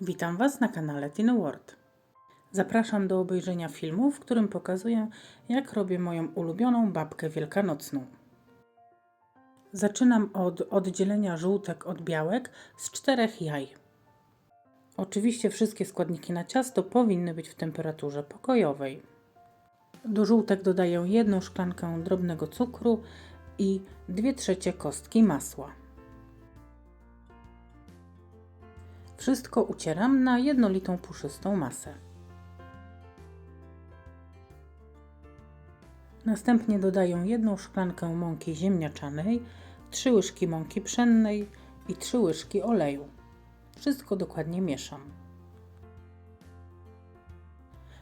Witam Was na kanale Teen World. Zapraszam do obejrzenia filmu, w którym pokazuję, jak robię moją ulubioną babkę wielkanocną. Zaczynam od oddzielenia żółtek od białek z czterech jaj. Oczywiście wszystkie składniki na ciasto powinny być w temperaturze pokojowej. Do żółtek dodaję jedną szklankę drobnego cukru i 2 trzecie kostki masła. Wszystko ucieram na jednolitą puszystą masę. Następnie dodaję jedną szklankę mąki ziemniaczanej, 3 łyżki mąki pszennej i 3 łyżki oleju. Wszystko dokładnie mieszam.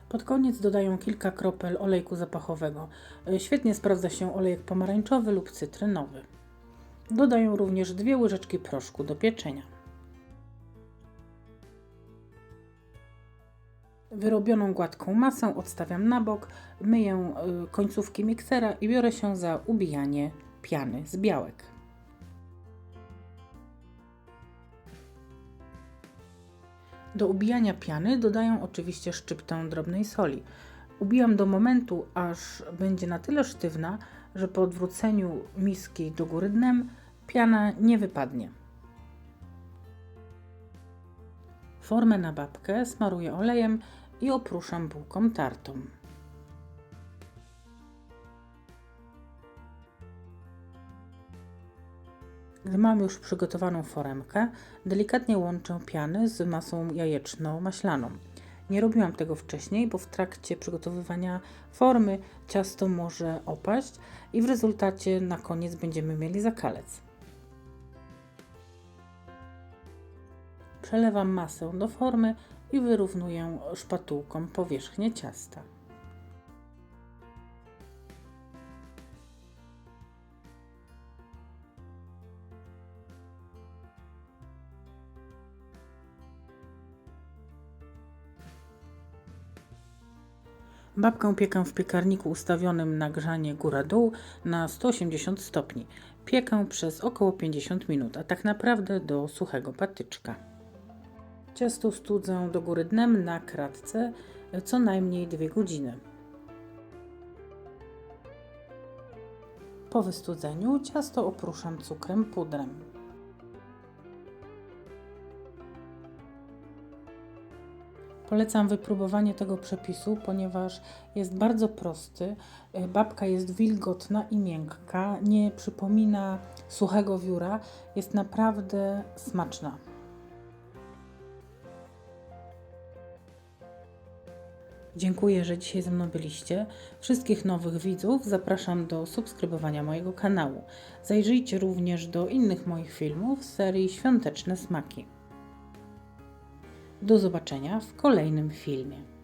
Pod koniec dodaję kilka kropel olejku zapachowego. Świetnie sprawdza się olejek pomarańczowy lub cytrynowy. Dodaję również dwie łyżeczki proszku do pieczenia. Wyrobioną gładką masę odstawiam na bok, myję y, końcówki miksera i biorę się za ubijanie piany z białek. Do ubijania piany dodaję oczywiście szczyptę drobnej soli. Ubijam do momentu, aż będzie na tyle sztywna, że po odwróceniu miski do góry dnem piana nie wypadnie. Formę na babkę smaruję olejem i opruszam bułką tartą. Gdy mam już przygotowaną foremkę, delikatnie łączę piany z masą jajeczno-maślaną. Nie robiłam tego wcześniej, bo w trakcie przygotowywania formy ciasto może opaść i w rezultacie na koniec będziemy mieli zakalec. Przelewam masę do formy i wyrównuję szpatułką powierzchnię ciasta. Babkę piekę w piekarniku ustawionym na grzanie góra-dół na 180 stopni. Piekę przez około 50 minut, a tak naprawdę do suchego patyczka. Ciasto studzę do góry dnem na kratce co najmniej 2 godziny. Po wystudzeniu ciasto opruszam cukrem pudrem. Polecam wypróbowanie tego przepisu, ponieważ jest bardzo prosty. Babka jest wilgotna i miękka, nie przypomina suchego wióra, jest naprawdę smaczna. Dziękuję, że dzisiaj ze mną byliście. Wszystkich nowych widzów zapraszam do subskrybowania mojego kanału. Zajrzyjcie również do innych moich filmów z serii Świąteczne Smaki. Do zobaczenia w kolejnym filmie.